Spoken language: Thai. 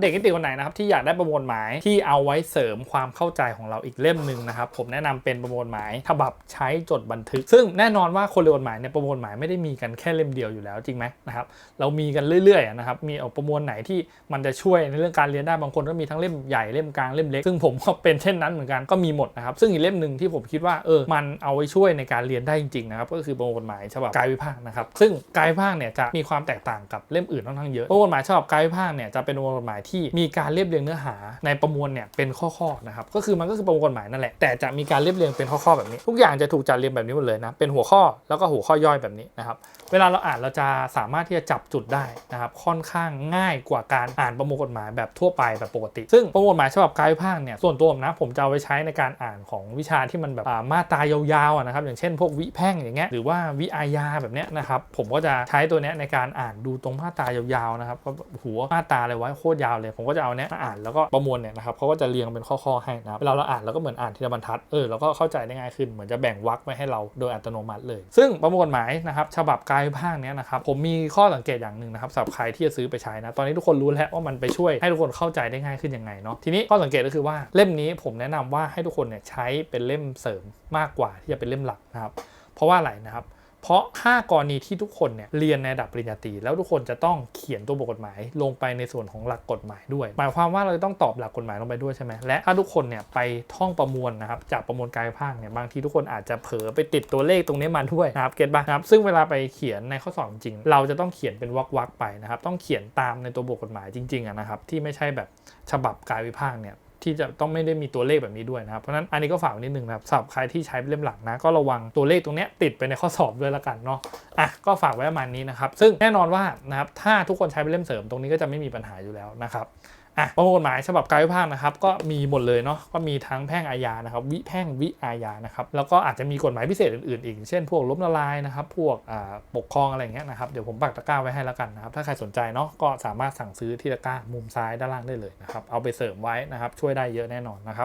เด็กนิติคนไหนนะครับที่อยากได้ประมวลหมายที่เอาไว้เสริมความเข้าใจของเราอีกเล่มหนึ่งนะครับผมแนะนำเป็นประมวลหมายฉบับใช้จดบันทึก ซึ่งแน่นอนว่าคนเรียนกฎหมายเนี่ยประมวลหมายไม่ได้มีกันแค่เล่มเดียวอยู่แล้วจริงไหมนะครับเรามีกันเรื่อยๆนะครับมีเอาประมวลไหนที่มันจะช่วยในเรื่องการเรียนได้บางคนก็มีทั้งเล่มใหญ่เล่มกลางเล่มเล็ก ซึ่งผมก็เป็นเช่นนั้นเหมือนกันก็มีหมดนะครับซึ่งอีกเล่มหนึ่งที่ผมคิดว่าเออมันเอาไว้ช่วยในการเรียนได้จริงๆนะครับก็คือประมวลกฎหมายฉบับกายวิภาคนะครับซึ่งกายวิภาคเนี่ยจะมีความแตกต่างกับเล่มอื่นค่อนข้างเยอะประมวลกฎหมายฉบับกายวิภาคเนี่ยจะเป็นประมวลกฎหมายที่มีการเรียบเรียงเนื้อหาในประมวลเนี่ยเป็นข้อๆนะครับก็คือมันก็คือประมวลกฎหมายนั่นแหละแต่จะมีการเรียบเรียงเป็นข้อๆแบบนี้ ทุกอย่างจะถูกจัดเรียงแบบนี้หมดเลยนะเป็นหัวข้อแล้วก็หัวข้อย่อยแบบนี้นะครับเวลาเราอ่านเราจะสามารถที่จะจับจุดได้นะครับค่อนข้างง่ายกว่าการอ่านประมวลกฎหมายแบบทั่วไปแบบปกติ ซึ่งประมวลกฎหมายฉบับกายภาคเนี่ยส่วนตัวผมนะผมจะเอาไปใช้ในการอ่านของวิชาที่มันแบบอ่ามาตายาวๆนะครับอย่างเช่น พวกวิแพ่งอย่างเงี้ยหรือว่าวิอาญาแบบเนี้ยนะครับผมก็จะใช้ตัวเนี้ยในการอ่านดูตรงมาตายาวๆนะครับก็หัวมาตาอะไรไว้โคตรยาวเลย ผมก็จะเอาเนี้ยมาอ่านแล้วก็ประมวลเนี่ยนะครับเขาก็จะเรียงเป็นข้อๆให้นะเวลาเราอ่านเราก็เหมือนอ่านทีละบรรทัดเออเราก็เข้าใจได้ง่ายขึ้นเหมือนจะแบ่งวรรคไว้ให้เราโดยอัตโนมัติเลย ซึ่งประมวลหมายนะครับฉบับกายภาคเนี้ยนะครับผมมีข้อสังเกตอย่างหนึ่งนะครับสำหรับใครที่จะซื้อไปใช้นะตอนนี้ทุกคนรู้แล้วว่ามันไปช่วยให้ทุกคนเข้าใจได้ง่ายขึ้นยังไงเนาะทีนี้ข้อสังเกตก็คือว่าเล่มนี้ผมแนะนำว่าให้ทุกคนเนี่ยใช้เป็นเล่มเสริมมากกว่าที่จะเป็นเล่มหลักนะครับเพราะว่าอะไรนะครับ เพราะ 5 กรณีที่ทุกคนเนี่ยเรียนในระดับปริญญาตรีแล้วทุกคนจะต้องเขียนตัวบทกฎหมาย ลงไปในส่วนของหลักกฎหมายด้วย หมายความว่าเราจะต้องตอบหลักกฎหมายลงไปด้วยใช่ไหมและถ้าทุกคนเนี่ยไปท่องประมวลนะครับจากประมวลกายภาคเนี่ยบางทีทุกคนอาจจะเผลอไปติดตัวเลขตรงนี้มาด้วยนะครับเก็ตป่ะนะครับซึ่งเวลาไปเขียนในข้อสอบจริง เราจะต้องเขียนเป็นวรรคๆไปนะครับต้องเขียนตามในตัวบทกฎหมายจริงๆนะครับที่ไม่ใช่แบบฉบับกายวิภาคเนี่ย ที่จะต้องไม่ได้มีตัวเลขแบบนี้ด้วยนะครับ เพราะฉะนั้นอันนี้ก็ฝากนิดนึงนะครับสำหรับใครที่ใช้เล่มหลักนะ ก็ระวังตัวเลขตรงนี้ติดไปในข้อสอบด้วยละกันเนาะอะก็ฝากไว้ประมาณนี้นะครับ ซึ่งแน่นอนว่านะครับถ้าทุกคนใช้เป็นเล่มเสริมตรงนี้ก็จะไม่มีปัญหาอยู่แล้วนะครับ อะประมวลกฎหมายฉบับกายวิภาคนะครับก็มีหมดเลยเนาะก็มีทั้งแพ่งอาญานะครับวิแพ่งวิอาญานะครับแล้วก็อาจจะมีกฎหมายพิเศษอื่นๆอีก เช่นพวกล้มละลายนะครับพวกปกครองอะไรอย่างเงี้ยนะครับเดี๋ยวผมปักตะกร้าไว้ให้แล้วกันนะครับถ้าใครสนใจเนาะก็สามารถสั่งซื้อที่ตะกร้ามุมซ้ายด้านล่างได้เลยนะครับเอาไปเสริมไว้นะครับช่วยได้เยอะแน่นอนนะครับ